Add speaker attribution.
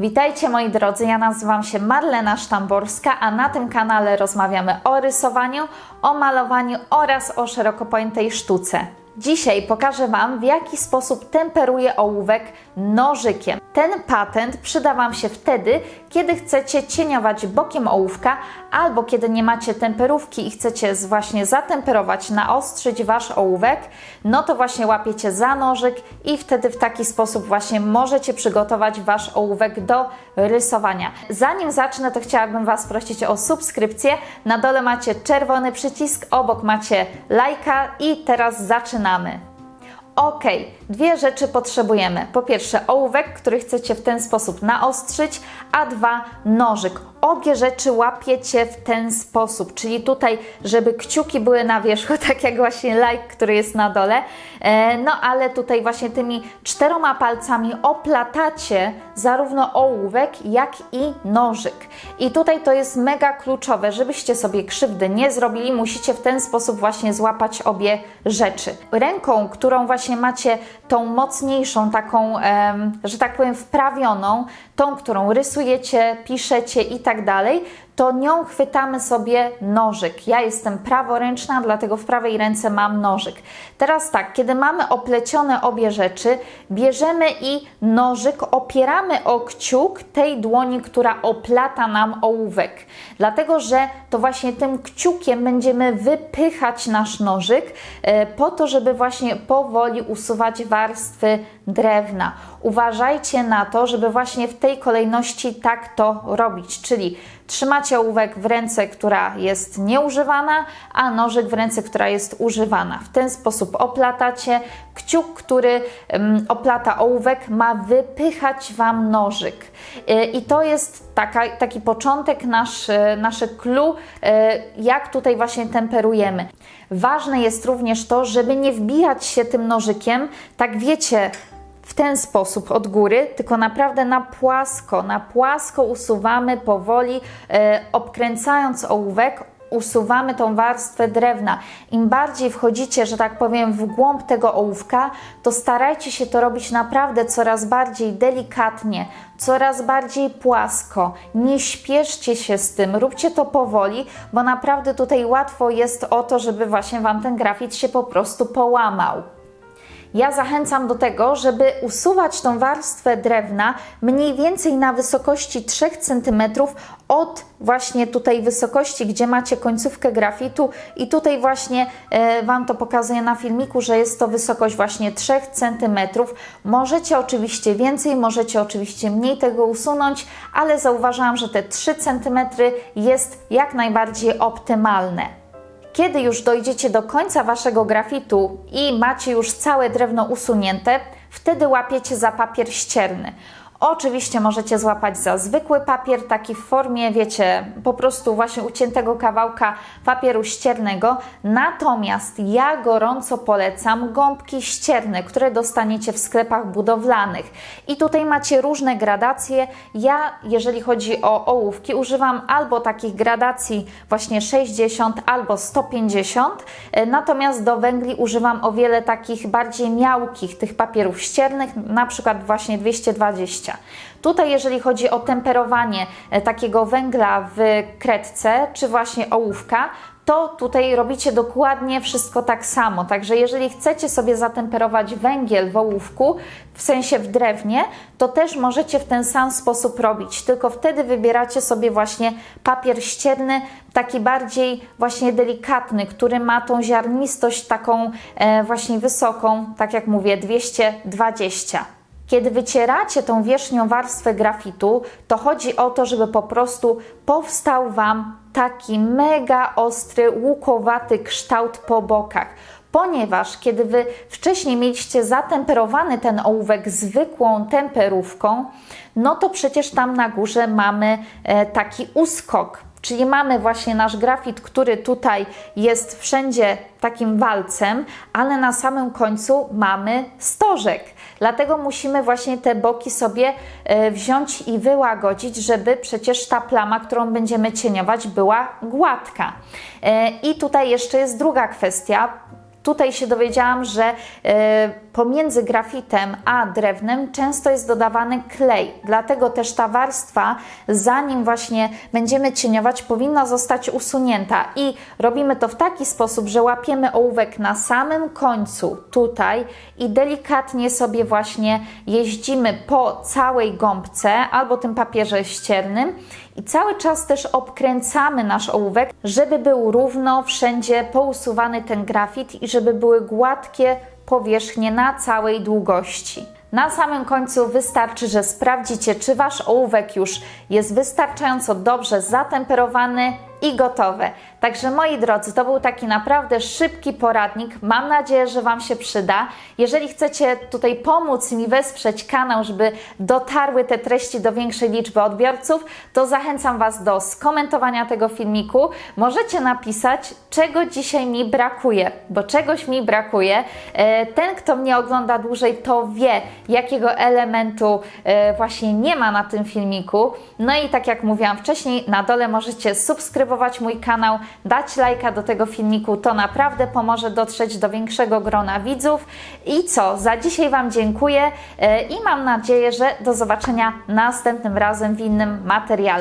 Speaker 1: Witajcie moi drodzy, ja nazywam się Marlena Sztamborska, a na tym kanale rozmawiamy o rysowaniu, o malowaniu oraz o szeroko pojętej sztuce. Dzisiaj pokażę Wam, w jaki sposób temperuję ołówek nożykiem. Ten patent przyda Wam się wtedy, kiedy chcecie cieniować bokiem ołówka albo kiedy nie macie temperówki i chcecie właśnie zatemperować, naostrzyć Wasz ołówek, no to właśnie łapiecie za nożyk i wtedy w taki sposób właśnie możecie przygotować Wasz ołówek do rysowania. Zanim zacznę, to chciałabym Was prosić o subskrypcję. Na dole macie czerwony przycisk, obok macie lajka i teraz zaczynamy. Ok, dwie rzeczy potrzebujemy. Po pierwsze, ołówek, który chcecie w ten sposób naostrzyć, a dwa, nożyk. Obie rzeczy łapiecie w ten sposób, czyli tutaj, żeby kciuki były na wierzchu, tak jak właśnie like, który jest na dole. E, no ale tutaj właśnie tymi czteroma palcami oplatacie zarówno ołówek, jak i nożyk. I tutaj to jest mega kluczowe, żebyście sobie krzywdy nie zrobili, musicie w ten sposób właśnie złapać obie rzeczy. Ręką, którą właśnie macie tą mocniejszą, taką, że tak powiem, wprawioną, tą, którą rysujecie, piszecie i tak dalej, to nią chwytamy sobie nożyk. Ja jestem praworęczna, dlatego w prawej ręce mam nożyk. Teraz tak, kiedy mamy oplecione obie rzeczy, bierzemy i nożyk opieramy o kciuk tej dłoni, która oplata nam ołówek. Dlatego, że to właśnie tym kciukiem będziemy wypychać nasz nożyk e, po to, żeby właśnie powoli usuwać warstwy drewna. Uważajcie na to, żeby właśnie w tej kolejności tak to robić, czyli trzymacie ołówek w ręce, która jest nieużywana, a nożyk w ręce, która jest używana. W ten sposób oplatacie. Kciuk, który oplata ołówek, ma wypychać Wam nożyk. Y, I to jest taka, taki początek, nasz, y, nasze clue, y, jak tutaj właśnie temperujemy. Ważne jest również to, żeby nie wbijać się tym nożykiem, tak wiecie, w ten sposób od góry, tylko naprawdę na płasko, na płasko usuwamy powoli, e, obkręcając ołówek, usuwamy tą warstwę drewna. Im bardziej wchodzicie, że tak powiem, w głąb tego ołówka, to starajcie się to robić naprawdę coraz bardziej delikatnie, coraz bardziej płasko. Nie śpieszcie się z tym, róbcie to powoli, bo naprawdę tutaj łatwo jest o to, żeby właśnie Wam ten grafit się po prostu połamał. Ja zachęcam do tego, żeby usuwać tą warstwę drewna mniej więcej na wysokości 3 cm od właśnie tutaj wysokości, gdzie macie końcówkę grafitu i tutaj właśnie e, Wam to pokazuję na filmiku, że jest to wysokość właśnie 3 cm. Możecie oczywiście więcej, możecie oczywiście mniej tego usunąć, ale zauważam, że te 3 cm jest jak najbardziej optymalne. Kiedy już dojdziecie do końca waszego grafitu i macie już całe drewno usunięte, wtedy łapiecie za papier ścierny. Oczywiście możecie złapać za zwykły papier, taki w formie, wiecie, po prostu właśnie uciętego kawałka papieru ściernego. Natomiast ja gorąco polecam gąbki ścierne, które dostaniecie w sklepach budowlanych. I tutaj macie różne gradacje. Ja, jeżeli chodzi o ołówki, używam albo takich gradacji właśnie 60 albo 150, e, natomiast do węgli używam o wiele takich bardziej miałkich tych papierów ściernych, na przykład właśnie 220. Tutaj, jeżeli chodzi o temperowanie e, takiego węgla w kredce, czy właśnie ołówka, to tutaj robicie dokładnie wszystko tak samo. Także jeżeli chcecie sobie zatemperować węgiel w ołówku, w sensie w drewnie, to też możecie w ten sam sposób robić. Tylko wtedy wybieracie sobie właśnie papier ścierny, taki bardziej właśnie delikatny, który ma tą ziarnistość taką e, właśnie wysoką, tak jak mówię, 220. Kiedy wycieracie tą wierzchnią warstwę grafitu, to chodzi o to, żeby po prostu powstał Wam taki mega ostry, łukowaty kształt po bokach. Ponieważ kiedy Wy wcześniej mieliście zatemperowany ten ołówek zwykłą temperówką, no to przecież tam na górze mamy e, taki uskok. Czyli mamy właśnie nasz grafit, który tutaj jest wszędzie takim walcem, ale na samym końcu mamy stożek. Dlatego musimy właśnie te boki sobie e, wziąć i wyłagodzić, żeby przecież ta plama, którą będziemy cieniować, była gładka. E, I tutaj jeszcze jest druga kwestia. Tutaj się dowiedziałam, że e, pomiędzy grafitem a drewnem często jest dodawany klej, dlatego też ta warstwa, zanim właśnie będziemy cieniować, powinna zostać usunięta. I robimy to w taki sposób, że łapiemy ołówek na samym końcu tutaj i delikatnie sobie właśnie jeździmy po całej gąbce albo tym papierze ściernym i cały czas też obkręcamy nasz ołówek, żeby był równo wszędzie pousuwany ten grafit i żeby były gładkie powierzchnie na całej długości. Na samym końcu wystarczy, że sprawdzicie, czy wasz ołówek już jest wystarczająco dobrze zatemperowany i gotowe. Także moi drodzy, to był taki naprawdę szybki poradnik. Mam nadzieję, że Wam się przyda. Jeżeli chcecie tutaj pomóc mi wesprzeć kanał, żeby dotarły te treści do większej liczby odbiorców, to zachęcam Was do skomentowania tego filmiku. Możecie napisać, czego dzisiaj mi brakuje, bo czegoś mi brakuje. E, Ten, kto mnie ogląda dłużej, to wie, jakiego elementu e, właśnie nie ma na tym filmiku. No i tak jak mówiłam wcześniej, na dole możecie subskrybować mój kanał, dać lajka do tego filmiku, to naprawdę pomoże dotrzeć do większego grona widzów. I co, za dzisiaj Wam dziękuję e, i mam nadzieję, że do zobaczenia następnym razem w innym materiale.